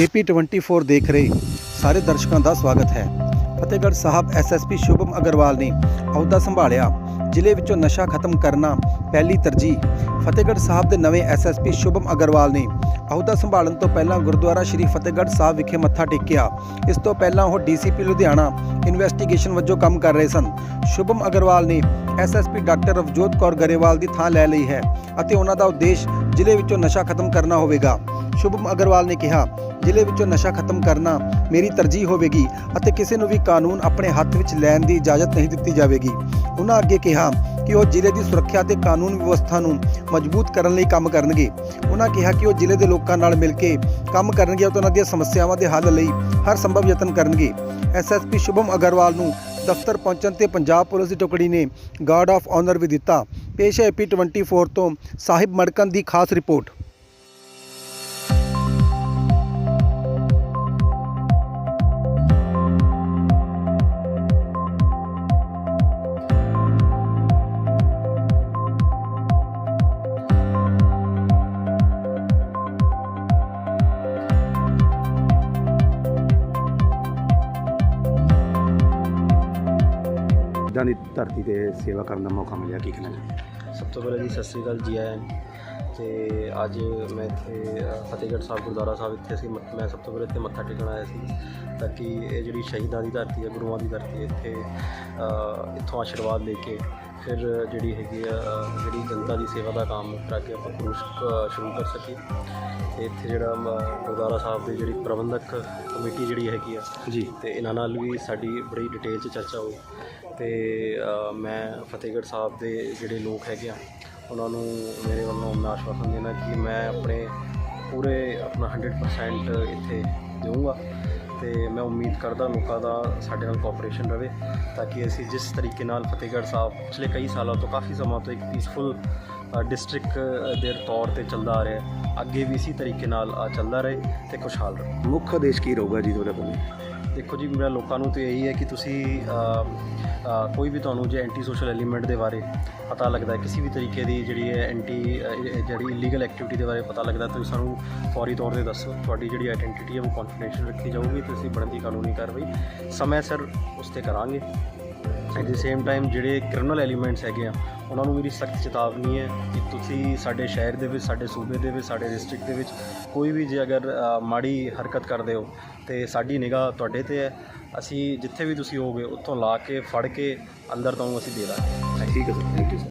AP 24 ਦੇਖ ਰਹੇ ਸਾਰੇ ਦਰਸ਼ਕਾਂ ਦਾ ਸਵਾਗਤ ਹੈ। ਫਤਿਹਗੜ੍ਹ ਸਾਹਿਬ ਐਸਐਸਪੀ ਸ਼ੁਭਮ ਅਗਰਵਾਲ ਨੇ ਅਹੁਦਾ ਸੰਭਾਲਿਆ। ਜ਼ਿਲ੍ਹੇ ਵਿੱਚੋਂ ਨਸ਼ਾ ਖਤਮ ਕਰਨਾ ਪਹਿਲੀ ਤਰਜੀਹ। ਫਤਿਹਗੜ੍ਹ ਸਾਹਿਬ ਦੇ ਨਵੇਂ ਐਸਐਸਪੀ ਸ਼ੁਭਮ ਅਗਰਵਾਲ ਨੇ ਅਹੁਦਾ ਸੰਭਾਲਣ ਤੋਂ ਪਹਿਲਾਂ ਗੁਰਦੁਆਰਾ ਸ਼੍ਰੀ ਫਤਿਹਗੜ੍ਹ ਸਾਹਿਬ ਵਿਖੇ ਮੱਥਾ ਟੇਕਿਆ। ਇਸ ਤੋਂ ਪਹਿਲਾਂ ਉਹ ਡੀਸੀਪੀ ਲੁਧਿਆਣਾ ਇਨਵੈਸਟੀਗੇਸ਼ਨ ਵਜੋਂ ਕੰਮ ਕਰ ਰਹੇ ਸਨ। ਸ਼ੁਭਮ ਅਗਰਵਾਲ ਨੇ ਐਸਐਸਪੀ ਡਾਕਟਰ ਰਵਜੋਤ ਕੌਰ ਗਰੇਵਾਲ ਦੀ ਥਾਂ ਲੈ ਲਈ ਹੈ ਅਤੇ ਉਹਨਾਂ ਦਾ ਉਦੇਸ਼ ਜ਼ਿਲ੍ਹੇ ਵਿੱਚੋਂ ਨਸ਼ਾ ਖਤਮ ਕਰਨਾ ਹੋਵੇਗਾ। ਸ਼ੁਭਮ ਅਗਰਵਾਲ ਨੇ ਕਿਹਾ ਜ਼ਿਲ੍ਹੇ ਵਿੱਚੋਂ ਨਸ਼ਾ ਖਤਮ ਕਰਨਾ ਮੇਰੀ ਤਰਜੀਹ ਹੋਵੇਗੀ ਅਤੇ ਕਿਸੇ ਨੂੰ ਵੀ ਕਾਨੂੰਨ ਆਪਣੇ ਹੱਥ ਵਿੱਚ ਲੈਣ ਦੀ ਇਜਾਜ਼ਤ ਨਹੀਂ ਦਿੱਤੀ ਜਾਵੇਗੀ। ਉਹਨਾਂ ਅੱਗੇ ਕਿਹਾ ਕਿ ਉਹ ਜ਼ਿਲ੍ਹੇ ਦੀ ਸੁਰੱਖਿਆ ਤੇ ਕਾਨੂੰਨ ਵਿਵਸਥਾ ਨੂੰ ਮਜ਼ਬੂਤ ਕਰਨ ਲਈ ਕੰਮ ਕਰਨਗੇ। ਉਹਨਾਂ ਕਿਹਾ ਕਿ ਉਹ ਜ਼ਿਲ੍ਹੇ ਦੇ ਲੋਕਾਂ ਨਾਲ ਮਿਲ ਕੇ ਕੰਮ ਕਰਨਗੇ ਅਤੇ ਉਹਨਾਂ ਦੀਆਂ ਸਮੱਸਿਆਵਾਂ ਦੇ ਹੱਲ ਲਈ ਹਰ ਸੰਭਵ ਯਤਨ ਕਰਨਗੇ। ਐਸਐਸਪੀ ਸ਼ੁਭਮ ਅਗਰਵਾਲ ਨੂੰ ਦਫ਼ਤਰ ਪਹੁੰਚਣ ਤੇ ਪੰਜਾਬ ਪੁਲਿਸ ਦੀ ਟੁਕੜੀ ਨੇ ਗਾਰਡ ਆਫ ਆਨਰ ਵੀ ਦਿੱਤਾ। ਪੇਸ਼ ਹੈ ਏਪੀ 24 ਤੋਂ ਸਾਹਿਬ ਮੜਕਨ ਦੀ ਖਾਸ ਰਿਪੋਰਟ। ਇਦਾਂ ਦੀ ਧਰਤੀ ਤੇ ਸੇਵਾ ਕਰਨ ਦਾ ਮੌਕਾ ਮਿਲਿਆ ਕੀ ਕਹਿਣਾ ਚਾਹੁੰਦੇ ਸਭ ਤੋਂ ਪਹਿਲਾਂ ਜੀ ਸਤਿ ਸ੍ਰੀ ਅਕਾਲ ਜੀ ਆਇਆਂ ਨੂੰ। ਤੇ ਅੱਜ ਮੈਂ ਇੱਥੇ ਅ, ਫਤਿਹਗੜ੍ਹ ਸਾਹਿਬ ਗੁਰਦੁਆਰਾ ਸਾਹਿਬ ਇੱਥੇ ਅਸੀਂ ਮ- ਮੈਂ ਸਭ ਤੋਂ ਪਹਿਲਾਂ ਇੱਥੇ ਮੱਥਾ ਟੇਕਣ ਆਇਆ ਸੀ ਤਾਂ ਕਿ ਇਹ ਜਿਹੜੀ ਸ਼ਹੀਦਾਂ ਦੀ ਧਰਤੀ ਹੈ ਗੁਰੂਆਂ ਦੀ ਧਰਤੀ ਹੈ ਇੱਥੇ ਅ, ਇੱਥੋਂ ਆਸ਼ੀਰਵਾਦ ਲੈ ਕੇ ਫਿਰ ਜਿਹੜੀ ਹੈਗੀ ਆ ਜਿਹੜੀ ਜਨਤਾ ਦੀ ਸੇਵਾ ਦਾ ਕੰਮ ਤਾਂ ਕਿ ਆਪਾਂ ਅ, ਸ਼ੁਰੂ ਕਰ ਸਕੀਏ। ਤੇ ਇੱਥੇ ਜਿਹੜਾ ਗੁਰਦੁਆਰਾ ਸਾਹਿਬ ਦੀ ਜਿਹੜੀ ਪ੍ਰਬੰਧਕ ਕਮੇਟੀ ਜਿਹੜੀ ਹੈਗੀ ਆ ਜੀ। ਤੇ ਇਹਨਾਂ ਨਾਲ ਵੀ ਸਾਡੀ ਬੜੀ ਡਿਟੇਲ 'ਚ ਚਰਚਾ ਹੋਈ ਤੇ ਮੈਂ ਫਤਿਹਗੜ੍ਹ ਸਾਹਿਬ ਦੇ ਜਿਹੜੇ ਲੋਕ ਹੈਗੇ ਆ ਉਹਨਾਂ ਨੂੰ ਮੇਰੇ ਵੱਲੋਂ ਮੈਂ ਆਸ਼ਵਾਸਨ ਦੇਣਾ ਕਿ ਮੈਂ ਆਪਣੇ ਪੂਰੇ ਆਪਣਾ 100% ਇੱਥੇ ਦੇਵਾਂਗਾ ਤੇ ਮੈਂ ਉਮੀਦ ਕਰਦਾ ਲੋਕਾਂ ਦਾ ਸਾਡੇ ਨਾਲ ਕੋਆਪਰੇਸ਼ਨ ਰਵੇ ਤਾਂ ਕਿ ਅਸੀਂ ਜਿਸ ਤਰੀਕੇ ਨਾਲ ਫਤਿਹਗੜ੍ਹ ਸਾਹਿਬ ਪਿਛਲੇ ਕਈ ਸਾਲਾਂ ਤੋਂ ਕਾਫੀ ਸਮਾਂ ਤੋਂ ਇੱਕ ਪੀਸਫੁਲ ਡਿਸਟ੍ਰਿਕਟ ਦੇ ਤੌਰ ਤੇ ਚੱਲਦਾ ਆ ਰਿਹਾ ਹੈ, ਅੱਗੇ ਵੀ ਇਸੇ ਤਰੀਕੇ ਨਾਲ ਚੱਲਦਾ ਰਹੇ ਤੇ ਖੁਸ਼ਹਾਲ ਰਹੇ। ਮੁੱਖ ਉਦੇਸ਼ ਕੀ ਰਹੂਗਾ ਜੀ ਤੁਹਾਡਾ ਕੋਲ? ਦੇਖੋ ਜੀ ਮੇਰਾ ਲੋਕਾਂ ਨੂੰ ਤੇ ਇਹੀ ਹੈ ਕਿ ਤੁਸੀਂ ਕੋਈ ਵੀ ਤੁਹਾਨੂੰ ਜੇ ਐਂਟੀ ਸੋਸ਼ਲ ਐਲੀਮੈਂਟ ਦੇ ਬਾਰੇ ਪਤਾ ਲੱਗਦਾ ਹੈ, ਕਿਸੇ ਵੀ ਤਰੀਕੇ ਦੀ ਜਿਹੜੀ ਹੈ ਐਂਟੀ ਜਿਹੜੀ ਇਲੀਗਲ ਐਕਟੀਵਿਟੀ ਦੇ ਬਾਰੇ ਪਤਾ ਲੱਗਦਾ ਤੁਸੀਂ ਸਾਨੂੰ ਫੌਰੀ ਤੌਰ ਤੇ ਦੱਸੋ, ਤੁਹਾਡੀ ਜਿਹੜੀ ਆਇਡੈਂਟੀਟੀ ਹੈ ਉਹ ਕੌਨਫੀਡੈਂਸ਼ੀਅਲ ਰੱਖੀ ਜਾਊਗੀ ਤੇ ਅਸੀਂ ਬਣਦੀ ਕਾਨੂੰਨੀ ਕਾਰਵਾਈ ਸਮੇਂ ਸਿਰ ਉਸ ਤੇ ਕਰਾਂਗੇ। ਐਟ ਦੀ ਸੇਮ ਟਾਈਮ ਜਿਹੜੇ ਕ੍ਰਿਮੀਨਲ ਐਲੀਮੈਂਟਸ ਹੈਗੇ ਆ, ਉਹਨਾਂ ਨੂੰ ਮੇਰੀ ਸਖਤ ਚੇਤਾਵਨੀ ਹੈ ਕਿ ਤੁਸੀਂ ਸਾਡੇ ਸ਼ਹਿਰ ਦੇ ਵਿੱਚ, ਸਾਡੇ ਸੂਬੇ ਦੇ ਵਿੱਚ, ਸਾਡੇ ਡਿਸਟ੍ਰਿਕਟ ਦੇ ਵਿੱਚ ਕੋਈ ਵੀ ਜੇ ਅਗਰ ਮਾੜੀ ਹਰਕਤ ਕਰਦੇ ਹੋ ਤੇ ਸਾਡੀ ਨਿਗਾਹ ਤੁਹਾਡੇ ਤੇ ਹੈ। ਅਸੀਂ ਜਿੱਥੇ ਵੀ ਤੁਸੀਂ ਹੋਗੇ ਉੱਥੋਂ ਲਾ ਕੇ, ਫੜ ਕੇ ਅੰਦਰ ਤੁਹਾਨੂੰ ਅਸੀਂ ਦੇ ਦਾਂਗੇ। ਠੀਕ ਹੈ ਸਰ ਥੈਂਕ ਯੂ